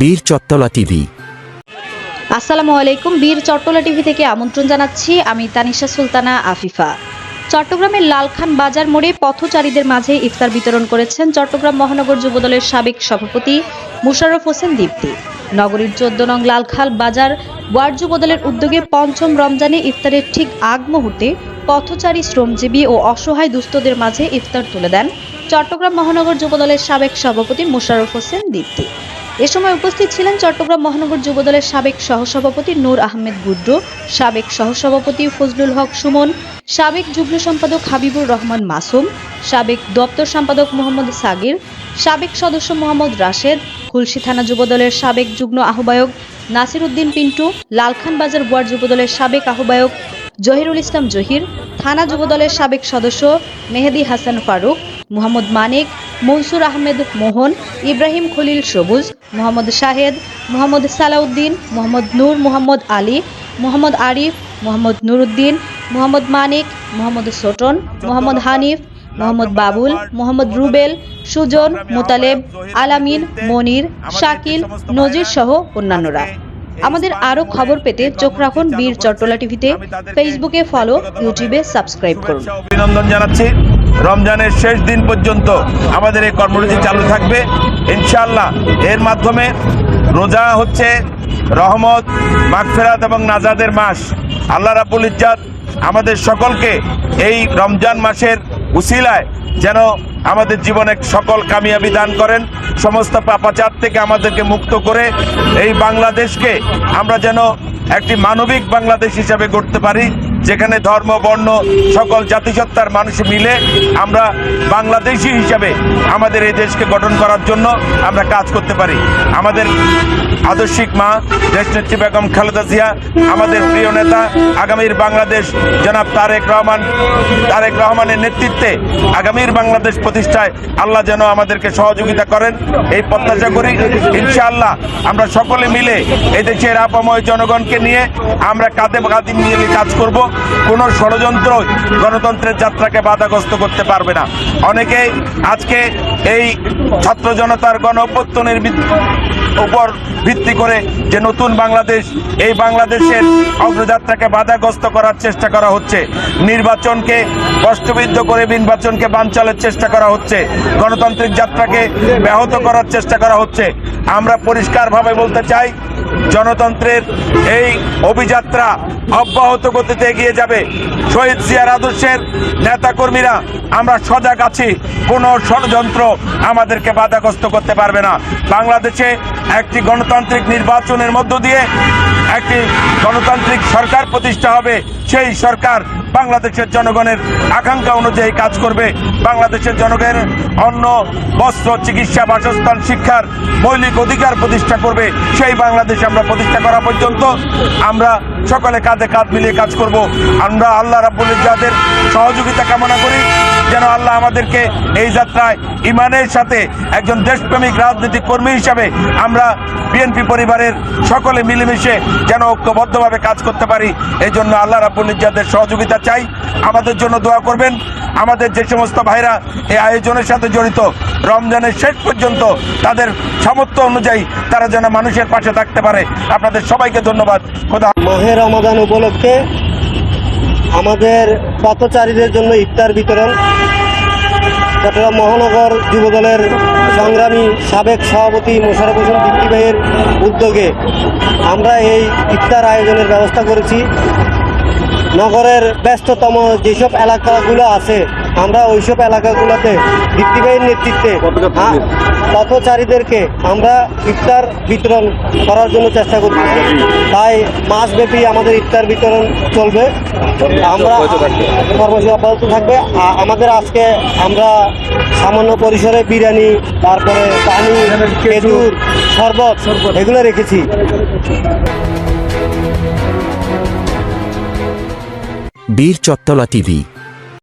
বীর চত্তলা টিভি। আসসালামু আলাইকুম, বীর চট্টলা টিভি থেকে আমন্ত্রণ জানাচ্ছি। আমি তানিশা সুলতানা আফিফা। চট্টগ্রামের লালখান বাজার মোড়ে পথচারীদের মাঝে ইফতার বিতরণ করেছেন চট্টগ্রাম মহানগর যুবদলের সাবেক সভাপতি মুশাররফ হোসেন দীপ্তি। নগরীর চোদ্দ নং লালখাল বাজার ওয়ার্ড যুবদলের উদ্যোগে পঞ্চম রমজানে ইফতারের ঠিক আগ মুহূর্তে পথচারী, শ্রমজীবী ও অসহায় দুস্থদের মাঝে ইফতার তুলে দেন চট্টগ্রাম মহানগর যুবদলের সাবেক সভাপতি মুশাররফ হোসেন দীপ্তি। এ সময় উপস্থিত ছিলেন চট্টগ্রাম মহানগর যুবদলের সাবেক সহসভাপতি নূর আহমেদ গুড্ডু, সাবেক সহসভাপতি ফজলুল হক সুমন, সাবেক যুগ্ম সম্পাদক হাবিবুর রহমান মাসুম, সাবেক দপ্তর সম্পাদক মোহাম্মদ সাগির, সাবেক সদস্য মোহাম্মদ রাশেদ, খুলশি থানা যুবদলের সাবেক যুগ্ম আহ্বায়ক নাসির উদ্দিন পিন্টু, লালখান বাজার ওয়ার্ড যুবদলের সাবেক আহ্বায়ক জহিরুল ইসলাম জহির, থানা যুবদলের সাবেক সদস্য মেহেদি হাসান ফারুক, মোহাম্মদ মানিক মনসুর আহমেদ মোহন ইব্রাহিম খলিল সবুজ মোহাম্মদ শাহেদ মোহাম্মদ সালাউদ্দিন মোহাম্মদ নূর মোহাম্মদ আলী মোহাম্মদ আরিফ মোহাম্মদ নুরুদ্দিন মোহাম্মদ মানিক মোহাম্মদ সোটন মোহাম্মদ হানিফ মোহাম্মদ বাবুল মোহাম্মদ রুবেল সুজন মোতালেব আলামিন মনির শাকিল নজির সহ অন্যান্যরা। আমাদের আরও খবর পেতে চোখ রাখুন বীর চট্টলা টিভিতে। ফেসবুকে ফলো ইউটিউবে সাবস্ক্রাইব করুন। অভিনন্দন জানাচ্ছি। রমজানের শেষ দিন পর্যন্ত আমাদের এই কর্মসূচি চালু থাকবে। ইনশাল্লাহ এর মাধ্যমে রোজা হচ্ছে রহমত, মাগফেরাত এবং নাজাদের মাস। আল্লাহ রাবুল ইজ্জাত আমাদের সকলকে এই রমজান মাসের উসিলায় যেন আমাদের জীবনে সকল কামিয়াবি দান করেন, সমস্ত পাপাচার থেকে আমাদেরকে মুক্ত করে এই বাংলাদেশকে আমরা যেন একটি মানবিক বাংলাদেশ হিসাবে গড়তে পারি। যেখানে ধর্ম, বর্ণ, সকল জাতিসত্তার মানুষ মিলে আমরা বাংলাদেশি হিসাবে আমাদের এই দেশকে গঠন করার জন্য আমরা কাজ করতে পারি। আমাদের আদর্শিক মা, দেশনেত্রী বেগম খালেদা জিয়া, আমাদের প্রিয় নেতা, আগামীর বাংলাদেশ, জনাব তারেক রহমান, তারেক রহমানের নেতৃত্বে আগামীর বাংলাদেশ প্রতিষ্ঠায় আল্লাহ যেন আমাদেরকে সহযোগিতা করেন, এই প্রত্যাশা করি। ইনশাআল্লাহ আমরা সকলে মিলে এই দেশের আপাময় জনগণকে নিয়ে আমরা কাঁধে কাঁধে মিলে কাজ করব। কোনো ষড়যন্ত্র গণতন্ত্রের যাত্রাকে বাধাগ্রস্ত করতে পারবে না। অনেকেই আজকে এই ছাত্র জনতার গণ অভ্যর্থনের উপর ভিত্তি করে যে নতুন বাংলাদেশ, এই বাংলাদেশের অগ্রযাত্রাকে বাধাগ্রস্ত করার চেষ্টা করা হচ্ছে। নির্বাচনকে কষ্টবিদ্ধ করে নির্বাচনকে বানচালের চেষ্টা করা হচ্ছে। গণতান্ত্রিক যাত্রাকে ব্যাহত করার চেষ্টা করা হচ্ছে। আমরা পরিষ্কারভাবে বলতে চাই জনতন্ত্রের এই অভিযাত্রা অব্যাহত গতিতে এগিয়ে যাবে। শহীদ জিয়ার আদর্শের নেতাকর্মীরা, আমরা সজাগ আছি, কোনো ষড়যন্ত্র আমাদেরকে বাধাগ্রস্ত করতে পারবে না। বাংলাদেশে একটি গণতান্ত্রিক নির্বাচনের মধ্য দিয়ে একটি গণতান্ত্রিক সরকার প্রতিষ্ঠা হবে। সেই সরকার বাংলাদেশের জনগণের আকাঙ্ক্ষা অনুযায়ী কাজ করবে। বাংলাদেশের জনগণের অন্ন, বস্ত্র, চিকিৎসা, বাসস্থান, শিক্ষার মৌলিক অধিকার প্রতিষ্ঠা করবে। সেই বাংলাদেশ আমরা প্রতিষ্ঠা করা পর্যন্ত আমরা সকলে কাঁধে কাঁধ মিলিয়ে কাজ করব। আমরা আল্লাহ রাব্বুল ইজ্জাতের সহযোগিতা কামনা করি, যেন আল্লাহ আমাদেরকে এই যাত্রায় ইমানের সাথে একজন দেশপ্রেমিক রাজনৈতিক কর্মী হিসাবে আমরা বিএনপি পরিবারের সকলে মিলেমিশে যেন ঐক্যবদ্ধভাবে কাজ করতে পারি। এই জন্য আল্লাহ রাব্বুল ইজ্জাতের সহযোগিতা চাই। আমাদের জন্য দোয়া করবেন। আমাদের যে সমস্ত ভাইরা এই আয়োজনের সাথে জড়িত। রমজানের শেষ পর্যন্ত তাদের সামর্থ্য অনুযায়ী তারা যেন মানুষের পাশে থাকতে পারে। আপনাদের সবাইকে ধন্যবাদ। খোদা মাহে রমাদান উপলক্ষে আমাদের পথচারীদের জন্য ইফতার বিতরণ। চট্টগ্রাম মহানগর যুবদলের সংগ্রামী সাবেক সভাপতি মোশারফ হোসেন দীপ্তি ভাইয়ের উদ্যোগে আমরা এই ইফতার আয়োজনের ব্যবস্থা করেছি। নগরের ব্যস্ততম যেসব এলাকাগুলো আছে আমরা ওইসব এলাকাগুলোতে দীপ্তি ভাইয়ের নেতৃত্বে পথচারীদেরকে আমরা ইফতার বিতরণ করার জন্য চেষ্টা করছি। তাই মাসব্যাপী আমাদের ইফতার বিতরণ চলবে। আমরা কর্মসূচি অব্যাহত থাকবে। আমাদের আজকে আমরা সামান্য পরিসরে বিরিয়ানি তারপরে পানি খেজুর শরবত এগুলো রেখেছি। বীর চত্তলা টিভি